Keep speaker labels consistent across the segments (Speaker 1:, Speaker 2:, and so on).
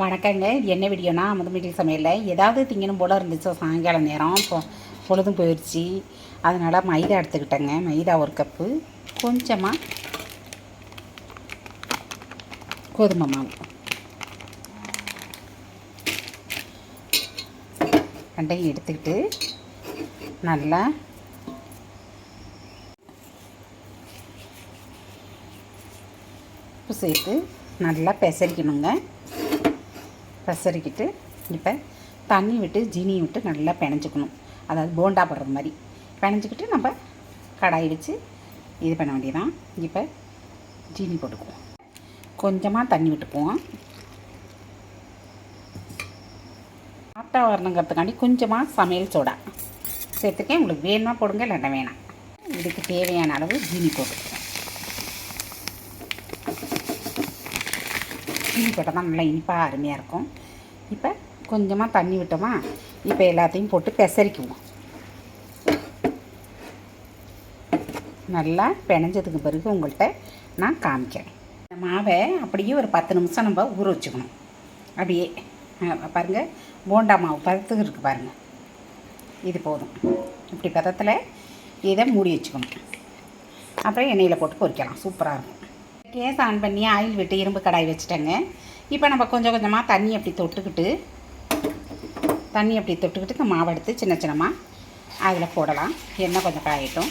Speaker 1: வணக்கங்க. இது என்ன வீடியோனா அமுது சமையலில். ஏதாவது திங்கணும் போல் இருந்துச்சு சாயங்காலம் நேரம். இப்போ பொழுதும் போயிடுச்சு அதனால் மைதா எடுத்துக்கிட்டேங்க. மைதா ஒரு கப்பு. கொஞ்சமாக கோதுமை மாவு. ரெண்டையும் எடுத்துக்கிட்டு நல்லா உப்பு சேர்த்து நல்லா பெசரிக்கணுங்க. பெசரிக்கிட்டு இப்போ தண்ணி விட்டு ஜீனி விட்டு நல்லா பிணைஞ்சிக்கணும். அதாவது போண்டா போடுற மாதிரி. பிணைஞ்சிக்கிட்டு நம்ம கடாய் வச்சு இது பண்ண வேண்டியதான் இப்போ ஜீனி போட்டுக்குவோம். கொஞ்சமாக தண்ணி விட்டுக்குவோம். சாப்பிட்டா வரணுங்கிறதுக்காண்டி கொஞ்சமாக சமையல் சோடா. சேர்த்துக்கேன் உங்களுக்கு வேணுமா போடுங்க இல்லைன்னா வேணாம். இதுக்கு தேவையான அளவு ஜீனி போட்டுக்குவோம். ஜீனி போட்டால் தான் நல்லா இனிப்பாக அருமையாக இருக்கும். இப்போ கொஞ்சமாக தண்ணி விட்டோமா இப்போ எல்லாத்தையும் போட்டு பெசரிக்குவோம். நல்லா பிணைஞ்சதுக்கு பிறகு உங்கள்கிட்ட நான் காமிக்கிறேன். இந்த மாவை அப்படியே ஒரு பத்து நிமிஷம் நம்ம ஊற வச்சுக்கணும். அப்படியே பாருங்கள் பாருங்க போண்டா மாவு பதத்துக்கு இருக்குது பாருங்கள் இது போதும். இப்படி பதத்தில் இதை மூடி வச்சுக்கணும். அப்புறம் எண்ணெயில் போட்டு பொரிக்கலாம். சூப்பராக இருக்கும். கேஸ் ஆன் பண்ணி ஆயில் விட்டு இரும்பு கடாய் வச்சுட்டேங்க. இப்போ நம்ம கொஞ்சம் கொஞ்சமாக தண்ணி அப்படி தொட்டுக்கிட்டு தண்ணி அப்படி தொட்டுக்கிட்டு இந்த மாவு எடுத்து சின்ன சின்னமாக அதில் போடலாம். எண்ணெய் கொஞ்சம் காயட்டும்.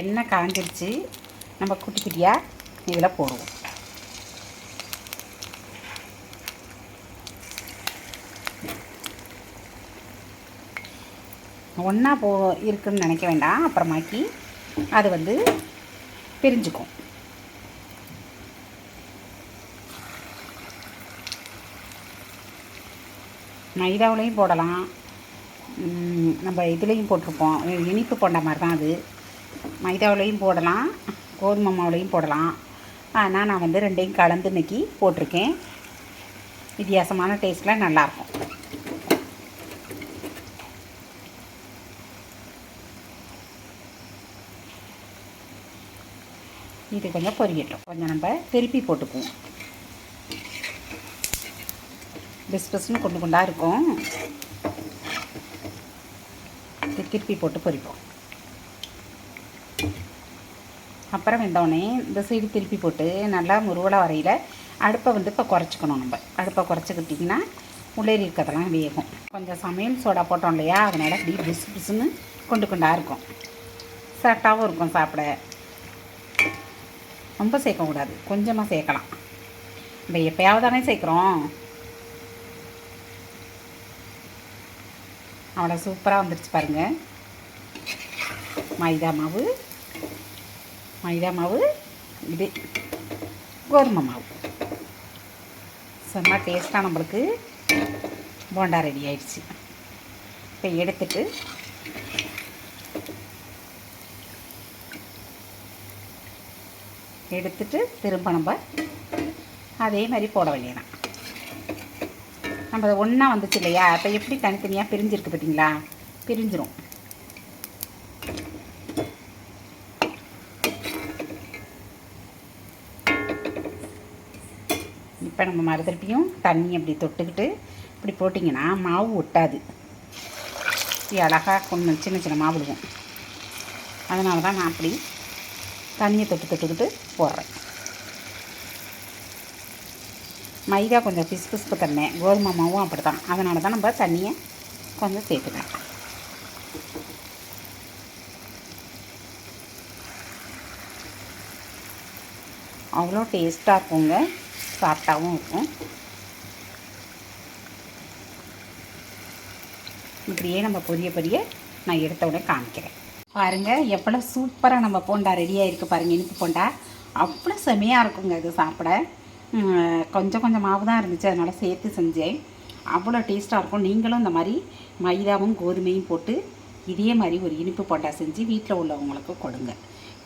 Speaker 1: எண்ணெய் காஞ்சிருச்சு. நம்ம குட்டி குட்டியாக இதில் போடுவோம். ஒன்றா போ இருக்குன்னு நினைக்க வேண்டாம். அப்புறமாக்கி அது வந்து பிரிஞ்சுக்கும். மைதாவிலையும் போடலாம். நம்ம இதுலேயும் போட்டிருப்போம். இனிப்பு போண்ட மாதிரி தான் அது. மைதாவிலையும் போடலாம். கோதுமை மாவுலையும் போடலாம். ஆனால் நான் வந்து ரெண்டையும் கலந்து இன்றைக்கி போட்டிருக்கேன். வித்தியாசமான டேஸ்ட்டில் நல்லாயிருக்கும். இது கொஞ்சம் பொரியட்டும். கொஞ்சம் நம்ம திருப்பி போட்டுக்குவோம். பிஸ் பிஸ்னு கொண்டு கொண்டா இருக்கும். திருப்பி போட்டு பொரிப்போம். அப்புறம் வெந்தோடனே இந்த சைடு திருப்பி போட்டு நல்லா முருவலை வரையில் அடுப்பை வந்து இப்போ குறைச்சிக்கணும் நம்ம. அடுப்பை குறைச்சிக்கிட்டிங்கன்னா உள்ளேறி இருக்கிறதெல்லாம் வேகும். கொஞ்சம் சமையல் சோடா போட்டோம் இல்லையா? அதனால் அப்படி பிசு பிசுன்னு கொண்டு கொண்டா இருக்கும். சாப்பிட்டாவும் இருக்கும் சாப்பிட. ரொம்ப சேர்க்கக்கூடாது. கொஞ்சமாக சேர்க்கலாம். நம்ம எப்போயாவது தானே சேர்க்குறோம். அவ்வளோ சூப்பராக வந்துருச்சு பாருங்கள் மைதா மாவு. மைதா மாவு. இது கோதுமை மாவு. செம்ம டேஸ்ட்டாக நம்மளுக்கு போண்டா ரெடி ஆயிடுச்சு. இப்போ எடுத்துட்டு எடுத்துட்டு திரும்ப நம்ம அதே மாதிரி போட வேண்டியதான் நம்ம அதை ஒன்றா வந்துச்சு இல்லையா? இப்போ எப்படி தனித்தனியாக பிரிஞ்சிருக்கு பார்த்தீங்களா பிரிஞ்சிரும். இப்போ நம்ம மறுதிருப்பியும் தண்ணி அப்படி தொட்டுக்கிட்டு இப்படி போட்டிங்கன்னா மாவு ஒட்டாது. இப்படி அழகாக கொஞ்சம் சின்ன சின்ன மாவு விடுவோம் அதனால தான் நான் அப்படி தண்ணியை தொட்டு தொட்டுக்கிட்டு போடுறேன். மைதா கொஞ்சம் பிசு பிசுப்பு தண்ணேன் கோதுமை மாவும் அப்படி தான் அதனால தான் நம்ம தண்ணியை கொஞ்சம் சேர்த்துக்கலாம். அவ்வளோ டேஸ்ட்டாக இருக்குங்க. சாஃப்டாகவும் இருக்கும். இப்படியே நம்ம பொரிய பொரிய நான் எடுத்த உடனே காமிக்கிறேன். பாருங்கள் எவ்வளோ சூப்பராக நம்ம போண்டா ரெடியாக இருக்குது பாருங்கள் இனிப்பு போண்டா. அவ்வளோ செமையாக இருக்குங்க இது சாப்பிட. கொஞ்சம் கொஞ்சம் மாவு தான் இருந்துச்சு அதனால் சேர்த்து செஞ்சேன். அவ்வளோ டேஸ்ட்டாக இருக்கும். நீங்களும் இந்த மாதிரி மைதாவும் கோதுமையும் போட்டு இதே மாதிரி ஒரு இனிப்பு போண்டா செஞ்சு வீட்டில் உள்ளவங்களுக்கு கொடுங்க.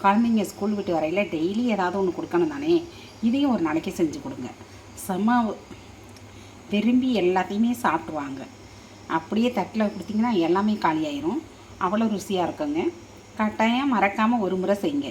Speaker 1: குழந்தைங்க ஸ்கூல் விட்டு வரையில் டெய்லி ஏதாவது ஒன்று கொடுக்கணும் தானே? இதையும் ஒரு நாளைக்கு செஞ்சு கொடுங்க. செம்ம விரும்பி எல்லாத்தையுமே சாப்பிடுவாங்க. அப்படியே தட்டில் கொடுத்தீங்கன்னா எல்லாமே காலியாயிரும். அவ்வளோ ருசியாக இருக்குங்க. கட்டாயம் மறக்காமல் ஒரு முறை செய்யுங்க.